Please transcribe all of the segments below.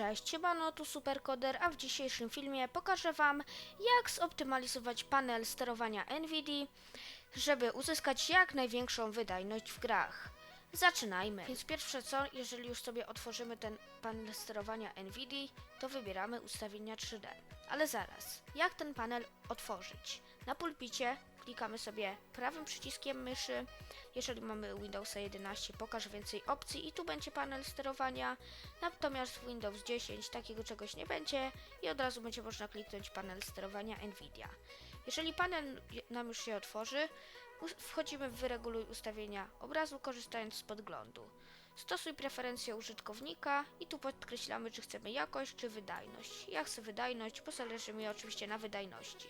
Cześć, siemano, tu Superkoder, a w dzisiejszym filmie pokażę Wam, jak zoptymalizować panel sterowania NVIDIA, żeby uzyskać jak największą wydajność w grach. Zaczynajmy. Więc pierwsze co, jeżeli już sobie otworzymy ten panel sterowania NVIDIA, to wybieramy ustawienia 3D. Ale zaraz, jak ten panel otworzyć? Na pulpicie klikamy sobie prawym przyciskiem myszy. Jeżeli mamy Windowsa 11, pokaż więcej opcji i tu będzie panel sterowania. Natomiast w Windows 10 takiego czegoś nie będzie i od razu będzie można kliknąć panel sterowania Nvidia. Jeżeli panel nam już się otworzy, wchodzimy w wyreguluj ustawienia obrazu korzystając z podglądu. Stosuj preferencje użytkownika i tu podkreślamy, czy chcemy jakość, czy wydajność. Ja chcę wydajność, bo zależy mi oczywiście na wydajności.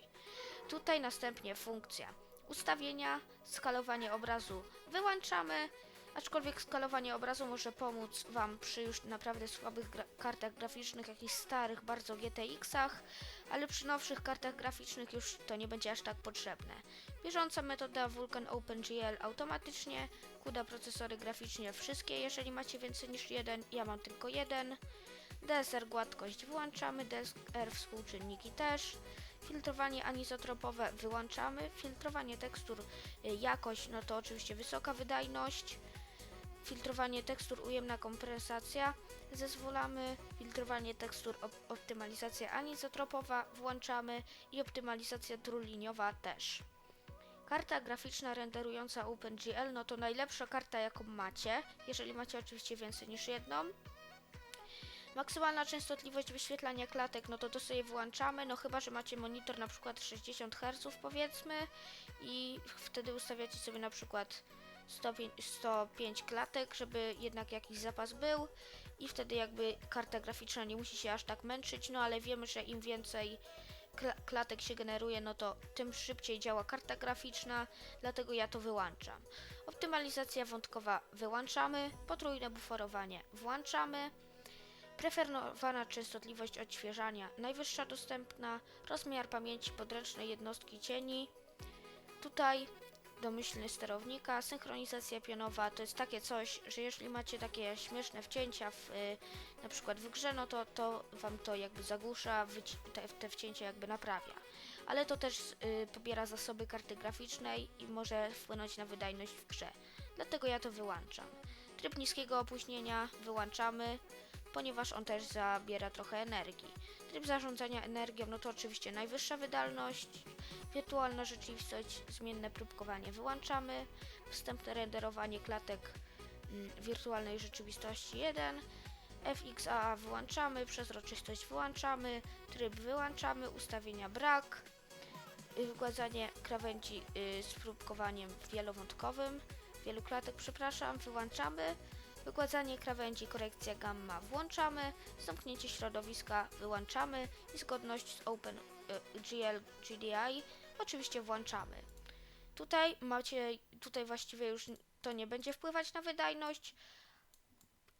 Tutaj następnie funkcja ustawienia, skalowanie obrazu wyłączamy, aczkolwiek skalowanie obrazu może pomóc Wam przy już naprawdę słabych gra kartach graficznych, jakichś starych, bardzo GTX-ach, ale przy nowszych kartach graficznych już to nie będzie aż tak potrzebne. Bieżąca metoda Vulkan OpenGL automatycznie, kuda procesory graficznie wszystkie, jeżeli macie więcej niż jeden, ja mam tylko jeden. DSR gładkość wyłączamy, DSR współczynniki też. Filtrowanie anizotropowe wyłączamy. Filtrowanie tekstur y, jakość, no to oczywiście wysoka wydajność. Filtrowanie tekstur ujemna kompresacja zezwolamy. Filtrowanie tekstur op- optymalizacja anizotropowa włączamy i optymalizacja trójliniowa też. Karta graficzna renderująca OpenGL, no to najlepsza karta jaką macie, jeżeli macie oczywiście więcej niż jedną. Maksymalna częstotliwość wyświetlania klatek, no to to sobie włączamy, no chyba, że macie monitor na przykład 60 Hz powiedzmy i wtedy ustawiacie sobie na przykład 105, 105 klatek, żeby jednak jakiś zapas był i wtedy jakby karta graficzna nie musi się aż tak męczyć, no ale wiemy, że im więcej kla- klatek się generuje, no to tym szybciej działa karta graficzna, dlatego ja to wyłączam. Optymalizacja wątkowa wyłączamy, potrójne buforowanie włączamy. Preferowana częstotliwość odświeżania najwyższa dostępna, rozmiar pamięci podręcznej jednostki cieni. Tutaj domyślny sterownika, synchronizacja pionowa to jest takie coś, że jeżeli macie takie śmieszne wcięcia w, y, na przykład w grze, no to, to wam to jakby zagłusza, te, te wcięcia jakby naprawia. Ale to też y, pobiera zasoby karty graficznej i może wpłynąć na wydajność w grze. Dlatego ja to wyłączam. Tryb niskiego opóźnienia wyłączamy, ponieważ on też zabiera trochę energii. Tryb zarządzania energią, no to oczywiście najwyższa wydajność, wirtualna rzeczywistość, zmienne próbkowanie wyłączamy, wstępne renderowanie klatek mm, wirtualnej rzeczywistości 1, FXAA wyłączamy, przezroczystość wyłączamy, tryb wyłączamy, ustawienia brak, y, wygładzanie krawędzi y, z próbkowaniem wielowątkowym, wielu klatek, przepraszam, wyłączamy, Wygładzanie krawędzi, korekcja gamma włączamy, zamknięcie środowiska wyłączamy i zgodność z OpenGL GDI oczywiście włączamy. Tutaj macie, tutaj właściwie już to nie będzie wpływać na wydajność,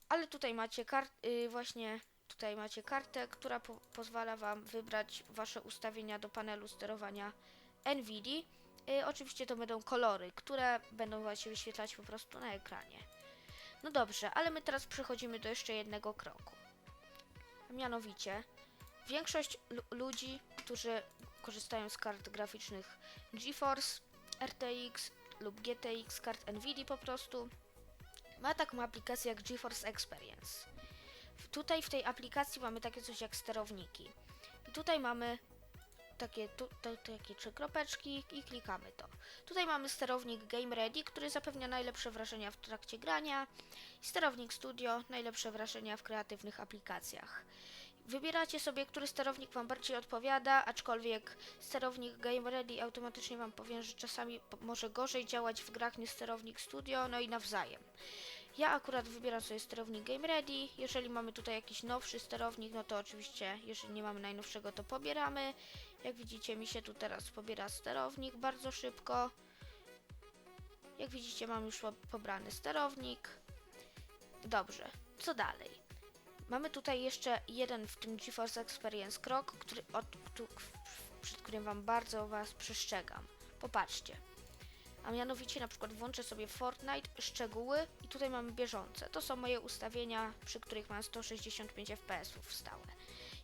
ale tutaj macie kart, y, właśnie tutaj macie kartę, która po pozwala Wam wybrać Wasze ustawienia do panelu sterowania NVIDIA. Y, oczywiście to będą kolory, które będą się wyświetlać po prostu na ekranie. No dobrze, ale my teraz przechodzimy do jeszcze jednego kroku. Mianowicie, większość lu- ludzi, którzy korzystają z kart graficznych GeForce, RTX lub GTX, kart Nvidia po prostu, ma taką aplikację jak GeForce Experience. Tutaj w tej aplikacji mamy takie coś jak sterowniki. I tutaj mamy takie, tu, to, takie trzy kropeczki i klikamy to. Tutaj mamy sterownik Game Ready, który zapewnia najlepsze wrażenia w trakcie grania. I sterownik Studio, najlepsze wrażenia w kreatywnych aplikacjach. Wybieracie sobie, który sterownik Wam bardziej odpowiada, aczkolwiek sterownik Game Ready automatycznie Wam powiem, że czasami może gorzej działać w grach niż sterownik Studio, no i nawzajem. Ja akurat wybieram sobie sterownik Game Ready. Jeżeli mamy tutaj jakiś nowszy sterownik, no to oczywiście, jeżeli nie mamy najnowszego, to pobieramy. Jak widzicie, mi się tu teraz pobiera sterownik bardzo szybko. Jak widzicie, mam już po- pobrany sterownik. Dobrze, co dalej? Mamy tutaj jeszcze jeden w tym GeForce Experience krok, który, od, któ- przed którym Wam bardzo Was przestrzegam. Popatrzcie. A mianowicie na przykład włączę sobie Fortnite, szczegóły i tutaj mamy bieżące. To są moje ustawienia, przy których mam 165 fps stałe.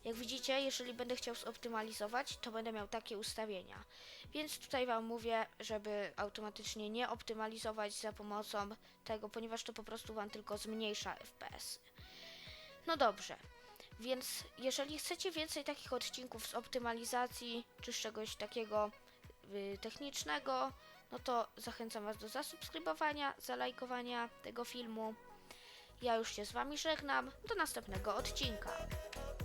Jak widzicie, jeżeli będę chciał zoptymalizować, to będę miał takie ustawienia. Więc tutaj Wam mówię, żeby automatycznie nie optymalizować za pomocą tego, ponieważ to po prostu Wam tylko zmniejsza FPS. No dobrze, więc jeżeli chcecie więcej takich odcinków z optymalizacji czy z czegoś takiego y, technicznego, no to zachęcam Was do zasubskrybowania, zalajkowania tego filmu. Ja już się z Wami żegnam. Do następnego odcinka.